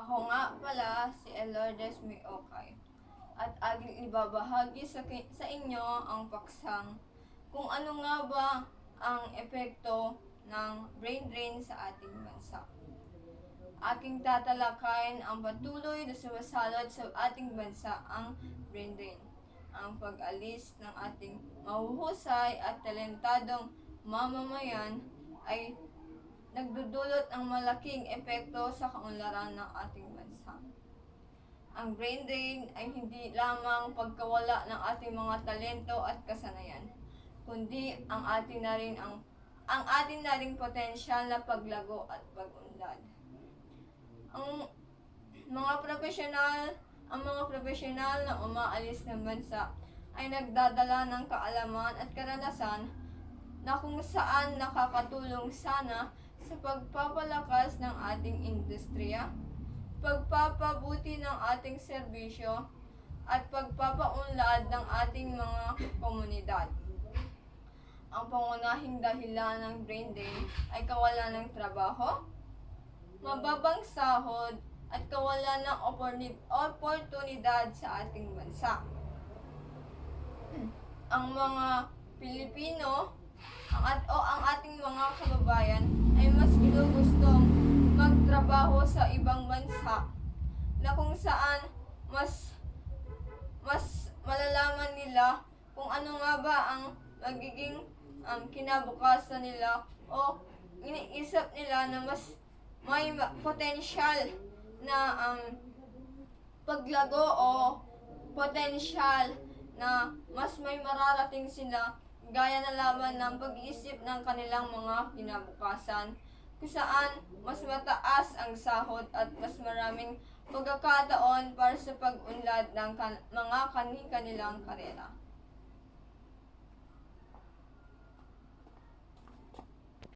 Ako nga pala si Elordes Miokay at aking ibabahagi sa, sa inyo ang paksang kung ano nga ba ang epekto ng brain drain sa ating bansa. Aking tatalakayin ang patuloy na sumasalot sa ating bansa ang brain drain. Ang pag-alis ng ating mahuhusay at talentadong mamamayan ay nagdudulot ng malaking epekto sa kaunlaran ng ating bansa. Ang brain drain ay hindi lamang pagkawala ng ating mga talento at kasanayan, kundi ang ating na rin ang ang ating na ring potensyal na paglago at pag-unlad. Ang mga profesional, ang mga profesional na umaalis ng bansa ay nagdadala ng kaalaman at karanasan na kung saan nakakatulong sana sa pagpapalakas ng ating industriya, pagpapabuti ng ating serbisyo, at pagpapaunlad ng ating mga komunidad. Ang pangunahing dahilan ng brain drain ay kawalan ng trabaho, mababang sahod, at kawalan ng oportunidad sa ating bansa. Ang mga Pilipino ang at o ang mga kababayan ay mas ginugustong magtrabaho sa ibang bansa na kung saan mas mas malalaman nila kung ano nga ba ang magiging um, kinabukasan nila o iniisip nila na mas may ma- potensyal na um, paglago o potensyal na mas may mararating sila gaya na lamang ng pag-iisip ng kanilang mga kinabukasan kung saan mas mataas ang sahod at mas maraming pagkakataon para sa pag-unlad ng kan- mga kani-kanilang karera.